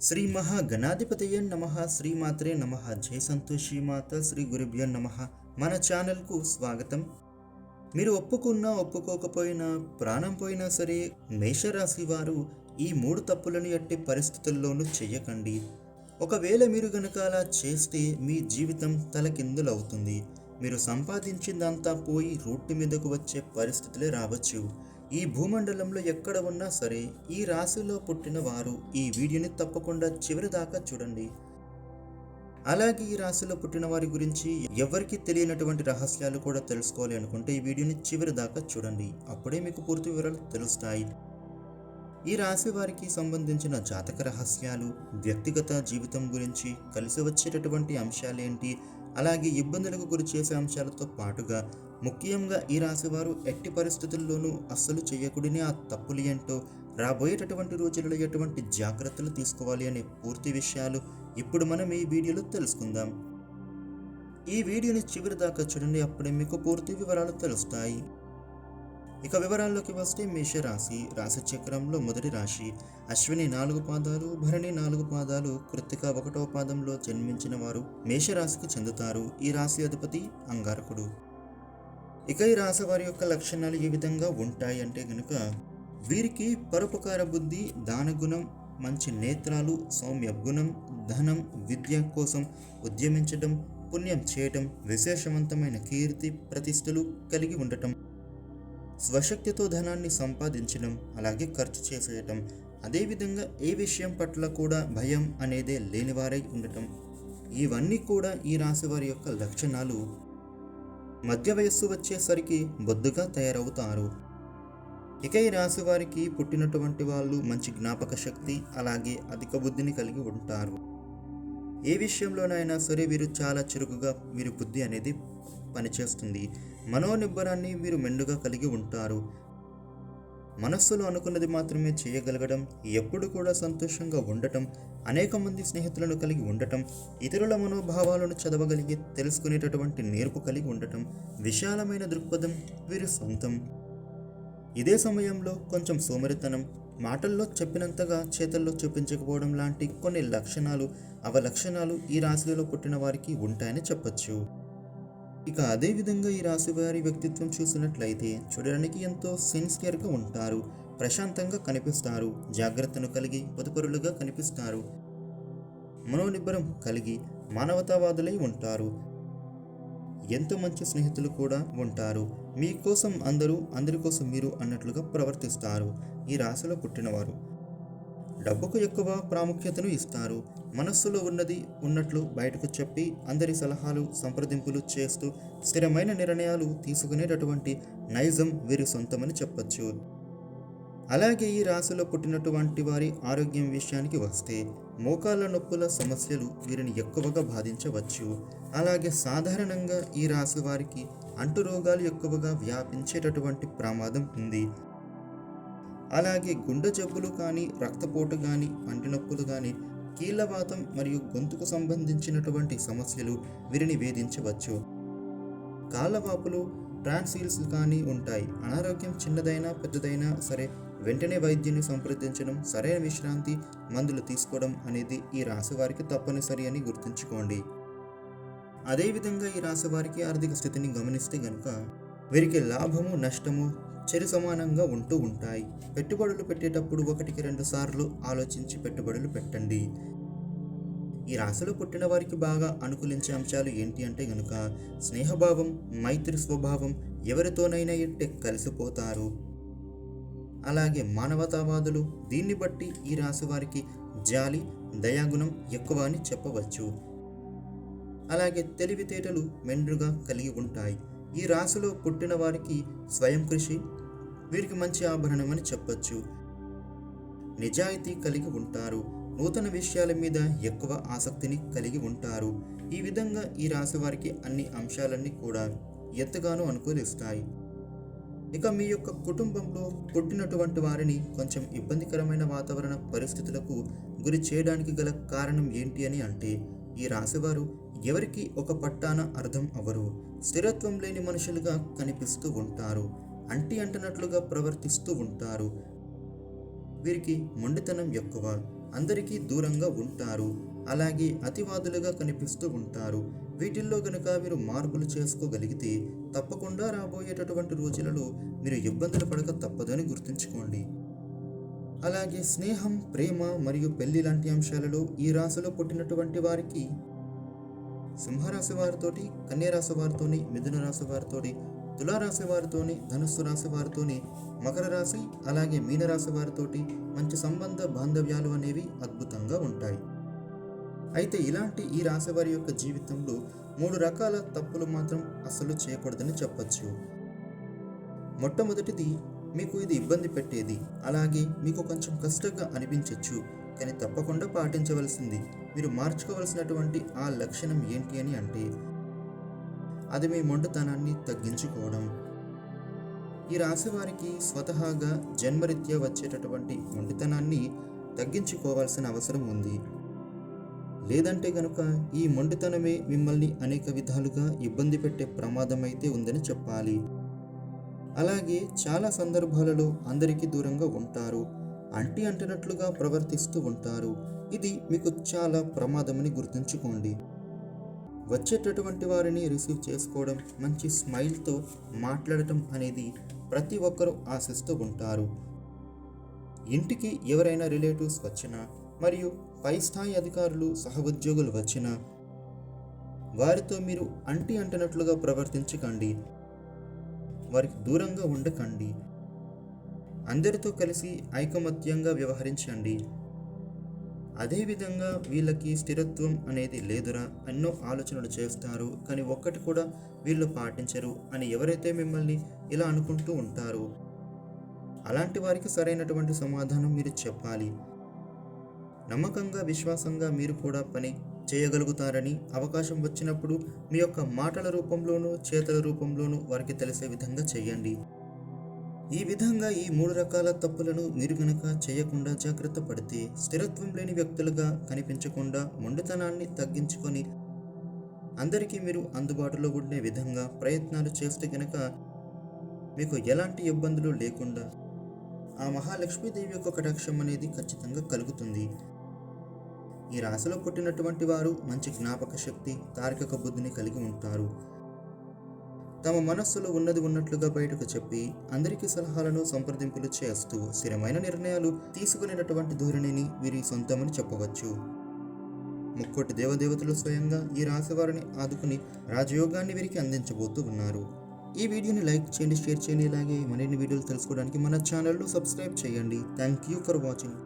శ్రీ మహాగణాధిపతయ నమ శ్రీమాత్రే నమ జయ సంతోషి మాత శ్రీ గురుభ్యో నమ. మన ఛానల్కు స్వాగతం. మీరు ఒప్పుకున్నా ఒప్పుకోకపోయినా ప్రాణం పోయినా సరే మేషరాశి వారు ఈ మూడు తప్పులను ఎట్టి పరిస్థితుల్లోనూ చెయ్యకండి. ఒకవేళ మీరు గనక అలా చేస్తే మీ జీవితం తలకిందులవుతుంది. మీరు సంపాదించిందంతా పోయి రోడ్డు మీదకు వచ్చే పరిస్థితులే రావచ్చు. ఈ భూమండలంలో ఎక్కడ ఉన్నా సరే ఈ రాశిలో పుట్టిన వారు ఈ వీడియోని తప్పకుండా చివరి దాకా చూడండి. అలాగే ఈ రాశిలో పుట్టిన వారి గురించి ఎవరికి తెలియనటువంటి రహస్యాలు కూడా తెలుసుకోవాలి అనుకుంటే ఈ వీడియోని చివరి దాకా చూడండి. అప్పుడే మీకు పూర్తి వివరాలు తెలుస్తాయి. ఈ రాశి వారికి సంబంధించిన జాతక రహస్యాలు వ్యక్తిగత జీవితం గురించి కలిసి వచ్చేటటువంటి అంశాలేంటి అలాగే ఇబ్బందులకు గురి చేసే అంశాలతో పాటుగా ముఖ్యంగా ఈ రాశి వారు ఎట్టి పరిస్థితుల్లోనూ అస్సలు చేయకూడని ఆ తప్పులు ఏంటో రాబోయేటటువంటి రోజులలో ఎటువంటి జాగ్రత్తలు తీసుకోవాలి అనే పూర్తి విషయాలు ఇప్పుడు మనం ఈ వీడియోలో తెలుసుకుందాం. ఈ వీడియోని చివరి దాకా చూడండి అప్పుడే మీకు పూర్తి వివరాలు తెలుస్తాయి. ఇక వివరాల్లోకి వస్తే మేషరాశి రాశి చక్రంలో మొదటి రాశి. అశ్విని నాలుగు పాదాలు భరణి నాలుగు పాదాలు కృత్తిక ఒకటో పాదంలో జన్మించిన వారు మేషరాశికి చెందుతారు. ఈ రాశి అధిపతి అంగారకుడు. ఇక ఈ రాశి వారి యొక్క లక్షణాలు ఏ విధంగా ఉంటాయి అంటే కనుక వీరికి పరోపకార బుద్ధి దానగుణం మంచి నేత్రాలు సౌమ్య గుణం ధనం విద్య కోసం ఉద్యమించటం పుణ్యం చేయటం విశేషవంతమైన కీర్తి ప్రతిష్టలు కలిగి ఉండటం స్వశక్తితో ధనాన్ని సంపాదించడం అలాగే ఖర్చు చేసేయటం అదేవిధంగా ఏ విషయం పట్ల కూడా భయం అనేదే లేనివారై ఉండటం. ఇవన్నీ కూడా ఈ రాశి వారి యొక్క లక్షణాలు. మధ్య వయస్సు వచ్చేసరికి బొద్దుగా తయారవుతారు. ఇక ఈ రాశి వారికి పుట్టినటువంటి వాళ్ళు మంచి జ్ఞాపక శక్తి అలాగే అధిక బుద్ధిని కలిగి ఉంటారు. ఏ విషయంలోనైనా సరే వీరు చాలా చురుకుగా వీరి బుద్ధి అనేది పనిచేస్తుంది. మనోనిబ్బరాన్ని వీరు మెండుగా కలిగి ఉంటారు. మనస్సులో అనుకున్నది మాత్రమే చేయగలగడం ఎప్పుడు కూడా సంతోషంగా ఉండటం అనేక మంది స్నేహితులను కలిగి ఉండటం ఇతరుల మనోభావాలను చదవగలిగి తెలుసుకునేటటువంటి నేర్పు కలిగి ఉండటం విశాలమైన దృక్పథం వీరి సొంతం. ఇదే సమయంలో కొంచెం సోమరితనం మాటల్లో చెప్పినంతగా చేతల్లో చూపించకపోవడం లాంటి కొన్ని లక్షణాలు అవలక్షణాలు ఈ రాశిలో పుట్టిన వారికి ఉంటాయని చెప్పొచ్చు. ఇక అదేవిధంగా ఈ రాశి వారి వ్యక్తిత్వం చూసినట్లయితే చూడడానికి ఎంతో సిన్సియర్గా ఉంటారు ప్రశాంతంగా కనిపిస్తారు జాగ్రత్తను కలిగి పొదుపరులుగా కనిపిస్తారు మనోనిబ్బరం కలిగి మానవతావాదులై ఉంటారు. ఎంతో మంచి స్నేహితులు కూడా ఉంటారు. మీకోసం అందరూ అందరి కోసం మీరు అన్నట్లుగా ప్రవర్తిస్తారు. ఈ రాశిలో పుట్టినవారు. డబ్బుకు ఎక్కువ ప్రాముఖ్యతను ఇస్తారు. మనస్సులో ఉన్నది ఉన్నట్లు బయటకు చెప్పి అందరి సలహాలు సంప్రదింపులు చేస్తూ స్థిరమైన నిర్ణయాలు తీసుకునేటటువంటి నైజం వీరి సొంతమని చెప్పచ్చు. అలాగే ఈ రాశిలో పుట్టినటువంటి వారి ఆరోగ్యం విషయానికి వస్తే మోకాళ్ళ నొప్పుల సమస్యలు వీరిని ఎక్కువగా బాధించవచ్చు. అలాగే సాధారణంగా ఈ రాశి వారికి అంటు రోగాలు ఎక్కువగా వ్యాపించేటటువంటి ప్రమాదం ఉంది. అలాగే గుండె జబ్బులు కానీ రక్తపోటు కానీ పంటి నొప్పులు కానీ కీళ్ళవాతం మరియు గొంతుకు సంబంధించినటువంటి సమస్యలు వీరిని వేధించవచ్చు. కాళ్ళవాపులు ట్రాన్సీల్స్ కానీ ఉంటాయి. అనారోగ్యం చిన్నదైనా పెద్దదైనా సరే వెంటనే వైద్యుని సంప్రదించడం సరైన విశ్రాంతి మందులు తీసుకోవడం అనేది ఈ రాశి వారికి తప్పనిసరి అని గుర్తుంచుకోండి. అదేవిధంగా ఈ రాశి వారికి ఆర్థిక స్థితిని గమనిస్తే గనుక వీరికి లాభము నష్టము చెరి సమానంగా ఉంటూ ఉంటాయి. పెట్టుబడులు పెట్టేటప్పుడు ఒకటికి రెండు సార్లు ఆలోచించి పెట్టుబడులు పెట్టండి. ఈ రాశిలో పుట్టిన వారికి బాగా అనుకూలించే అంశాలు ఏంటి అంటే గనుక స్నేహభావం మైత్రి స్వభావం ఎవరితోనైనా ఎట్టే కలిసిపోతారు. అలాగే మానవతావాదులు దీన్ని బట్టి ఈ రాశి వారికి జాలి దయాగుణం ఎక్కువ అని చెప్పవచ్చు. అలాగే తెలివితేటలు మెండుగా కలిగి ఉంటాయి. ఈ రాశిలో పుట్టిన వారికి స్వయం కృషి వీరికి మంచి ఆభరణం అని చెప్పచ్చు. నిజాయితీ కలిగి ఉంటారు. నూతన విషయాల మీద ఎక్కువ ఆసక్తిని కలిగి ఉంటారు. ఈ విధంగా ఈ రాశి వారికి అన్ని అంశాలన్నీ కూడా ఎంతగానో అనుకూలిస్తాయి. ఇక మీ యొక్క కుటుంబంలో పుట్టినటువంటి వారిని కొంచెం ఇబ్బందికరమైన వాతావరణ పరిస్థితులకు గురి చేయడానికి గల కారణం ఏంటి అని అంటే ఈ రాశివారు ఎవరికి ఒక పట్టాన అర్థం అవరు స్థిరత్వం లేని మనుషులుగా కనిపిస్తూ ఉంటారు. అంటి అంటనట్లుగా ప్రవర్తిస్తూ ఉంటారు. వీరికి మొండితనం ఎక్కువ. అందరికీ దూరంగా ఉంటారు. అలాగే అతివాదులుగా కనిపిస్తూ ఉంటారు. వీటిల్లో గనుక మీరు మార్పులు చేసుకోగలిగితే తప్పకుండా రాబోయేటటువంటి రోజులలో మీరు ఇబ్బందులు పడక తప్పదని గుర్తుంచుకోండి. అలాగే స్నేహం ప్రేమ మరియు పెళ్ళి లాంటి అంశాలలో ఈ రాశిలో పుట్టినటువంటి వారికి సింహరాశి వారితోటి కన్యరాశి వారితోని మిథున రాశి వారితోటి తులారాశి వారితోని ధనుస్సు రాశి వారితోని మకర రాశి అలాగే మీనరాశి వారితోటి మంచి సంబంధ బాంధవ్యాలు అనేవి అద్భుతంగా ఉంటాయి. అయితే ఇలాంటి ఈ రాశి వారి యొక్క జీవితంలో మూడు రకాల తప్పులు మాత్రం అస్సలు చేయకూడదని చెప్పచ్చు. మొట్టమొదటిది మీకు ఇది ఇబ్బంది పెట్టేది అలాగే మీకు కొంచెం కష్టంగా అనిపించవచ్చు కానీ తప్పకుండా పాటించవలసింది. మీరు మార్చుకోవలసినటువంటి ఆ లక్షణం ఏంటి అని అంటే అది మీ మొండతనాన్ని తగ్గించుకోవడం. ఈ రాశి వారికి స్వతహాగా జన్మరీత్యా వచ్చేటటువంటి మొండితనాన్ని తగ్గించుకోవాల్సిన అవసరం ఉంది. లేదంటే గనుక ఈ మొండితనమే మిమ్మల్ని అనేక విధాలుగా ఇబ్బంది పెట్టే ప్రమాదం అయితే ఉందని చెప్పాలి. అలాగే చాలా సందర్భాలలో అందరికీ దూరంగా ఉంటారు. అంటి అంటినట్లుగా ప్రవర్తిస్తూ ఉంటారు. ఇది మీకు చాలా ప్రమాదమని గుర్తుంచుకోండి. వచ్చేటటువంటి వారిని రిసీవ్ చేసుకోవడం మంచి స్మైల్తో మాట్లాడటం అనేది ప్రతి ఒక్కరూ ఆశిస్తూ ఉంటారు. ఇంటికి ఎవరైనా రిలేటివ్స్ వచ్చినా మరియు పై స్థాయి అధికారులు సహ ఉద్యోగులు వచ్చినా వారితో మీరు అంటి అంటినట్లుగా ప్రవర్తించకండి. వారికి దూరంగా ఉండకండి. అందరితో కలిసి ఐకమత్యంగా వ్యవహరించండి. అదేవిధంగా వీళ్ళకి స్థిరత్వం అనేది లేదురా ఎన్నో ఆలోచనలు చేస్తారు కానీ ఒక్కటి కూడా వీళ్ళు పాటించరు అని ఎవరైతే మిమ్మల్ని ఇలా అనుకుంటూ ఉంటారో అలాంటి వారికి సరైనటువంటి సమాధానం మీరు చెప్పాలి. నమ్మకంగా విశ్వాసంగా మీరు కూడా పని చేయగలుగుతారని అవకాశం వచ్చినప్పుడు మీ యొక్క మాటల రూపంలోనూ చేతల రూపంలోనూ వారికి తెలిసే విధంగా చేయండి. ఈ విధంగా ఈ మూడు రకాల తప్పులను మీరు గనక చేయకుండా జాగ్రత్త పడితే స్థిరత్వం లేని వ్యక్తులుగా కనిపించకుండా మొండితనాన్ని తగ్గించుకొని అందరికీ మీరు అందుబాటులో ఉండే విధంగా ప్రయత్నాలు చేస్తే గనక మీకు ఎలాంటి ఇబ్బందులు లేకుండా ఆ మహాలక్ష్మీదేవి యొక్క కటాక్షం అనేది ఖచ్చితంగా కలుగుతుంది. ఈ రాశిలో పుట్టినటువంటి వారు మంచి జ్ఞాపక శక్తి తార్కిక బుద్ధిని కలిగి ఉంటారు. తమ మనస్సులో ఉన్నది ఉన్నట్లుగా బయటకు చెప్పి అందరికీ సలహాలను సంప్రదింపులు చేస్తూ స్థిరమైన నిర్ణయాలు తీసుకునేటటువంటి ధోరణిని వీరి సొంతమని చెప్పవచ్చు. ముక్కోటి దేవదేవతలు స్వయంగా ఈ రాశి వారిని ఆదుకుని రాజయోగాన్ని వీరికి అందించబోతూ ఉన్నారు. ఈ వీడియోని లైక్ చేయండి షేర్ చేయండి ఇలాగే మరిన్ని వీడియోలు తెలుసుకోవడానికి మన ఛానల్ను సబ్స్క్రైబ్ చేయండి. Thank you for watching.